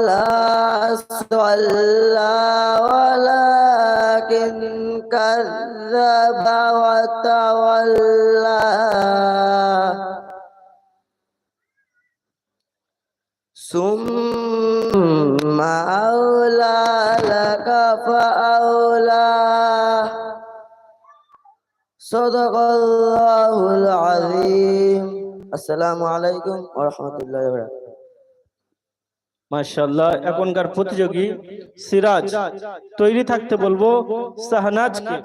لا صلى ولكن كذب وتولى. ثم أولى لك فأولى. صدق الله العظيم. السلام عليكم ورحمة الله وبركاته. মাশাআল্লাহ এখনকার প্রতিযোগী সিরাজ তৈরি থাকতে বলবো শাহনাজকে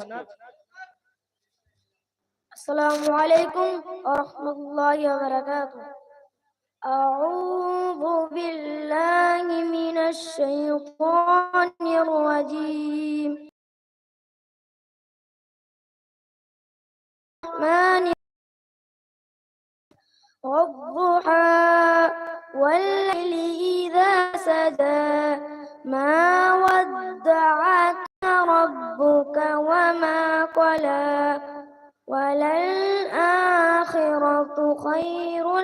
السلام عليكم ورحمة الله وبركاته أعوذ بالله من الشيطان الرجيم الرحمن والضحى والليل سجى ما ودعك ربك وما قلى. وللآخرة خير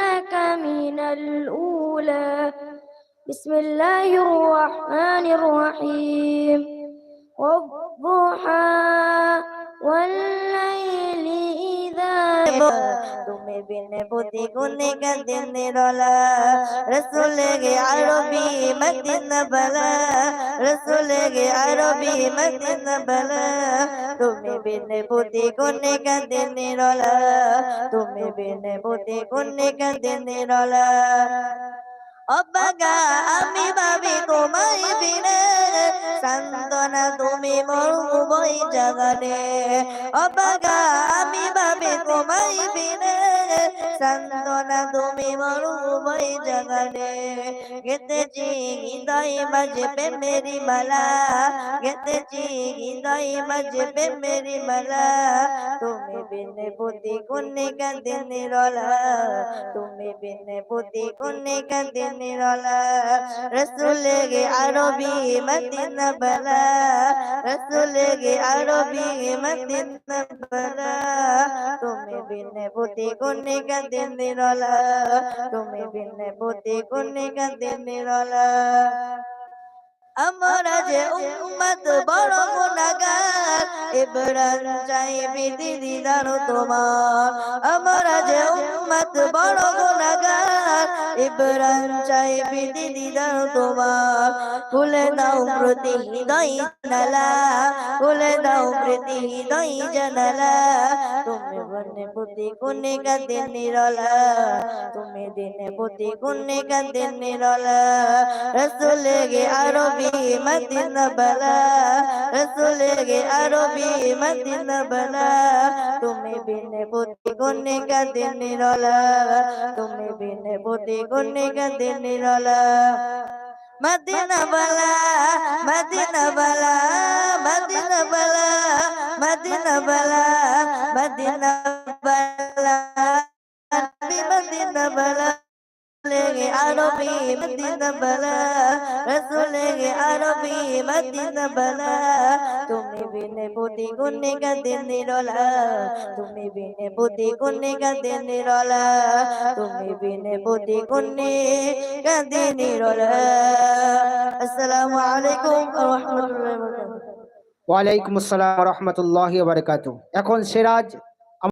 لك من الأولى. بسم الله الرحمن الرحيم. والضحى والليل إذا তুমি বিনে বুদ্ধি গুনে গন্ধে নিরলা রসুলে গে আরবি মদিনা বলা রসুলে গে আরবি মদিনা বলা তুমি বিনে বুদ্ধি গুনে গন্ধে নিরলা তুমি বিনে বুদ্ধি গুনে গন্ধে নিরলা অবাগা, আমি ভাবি তোমায় বিনে সান্তনা তুমি মরু বই জাগানে অবাগা, আমি ভাবি তোমায় বিনে সান্তনা তুমি মরু বই জাগানে গেতেছি হৃদয় বাজবে মেরি মালা, গেতেছি হৃদয় বাজবে মেরি মালা। তুমি বিনে বুদ্ধি গুনে গন্ধে নিরলা, তুমি বিনে বুদ্ধি গুনে গন্ধে নিরলা। রসুলে গে আরবি মদিনা বলা। রসুলে গে আরবি মদিনা বলা। তুমি বিনে বুদ্ধি গুনে গন্ধে নিরলা। তুমি বিনে বুদ্ধি গুনে গন্ধে নিরলা। আমরা যে উম্মত বড় গুনাহগার, ইবরান চাইবি দিদি জানো তোমার আমরা যে উম্মত বড় গুনাহগার ইবরান চাইবি দিদি জানো তোমার। খুলে দাও প্রতি হৃদয় জানালা, খুলে দাও প্রতি হৃদয় জানালা। তুমি বনে বুদ্ধি গুনে গাদে নিরলা, তুমি দিনে বুদ্ধি গুনে গাদে নিরলা। রসুলে গে আরবি মদিনা বলা, রসুলে গে আরবি মদিনা বলা। তুমি বিনে বুদ্ধি গুনে গাদে নিরলা, তুমি বিনে বুদ্ধি গুনে গাদে নিরলা মদিনা বলা মদিনা বলা মদিনা বলা মদিনা বলা মদিনা বলা আরবি মদিনা বলা রসুলেগে আরবি মদিনা বলা। তুমি বিনে বুদ্ধি গুনে গাদে নিরলা, তুমি বিনে বুদ্ধি গুনে গাদে নিরলা, তুমি বিনে বুদ্ধি গুনে গাদে নিরলা। আসসালামু আলাইকুম ওয়া রাহমাতুল্লাহি ওয়া বারাকাতুহু। ওয়ালাইকুম আসসালাম রহমতুল্লাহ বারকাত এখন সিরাজ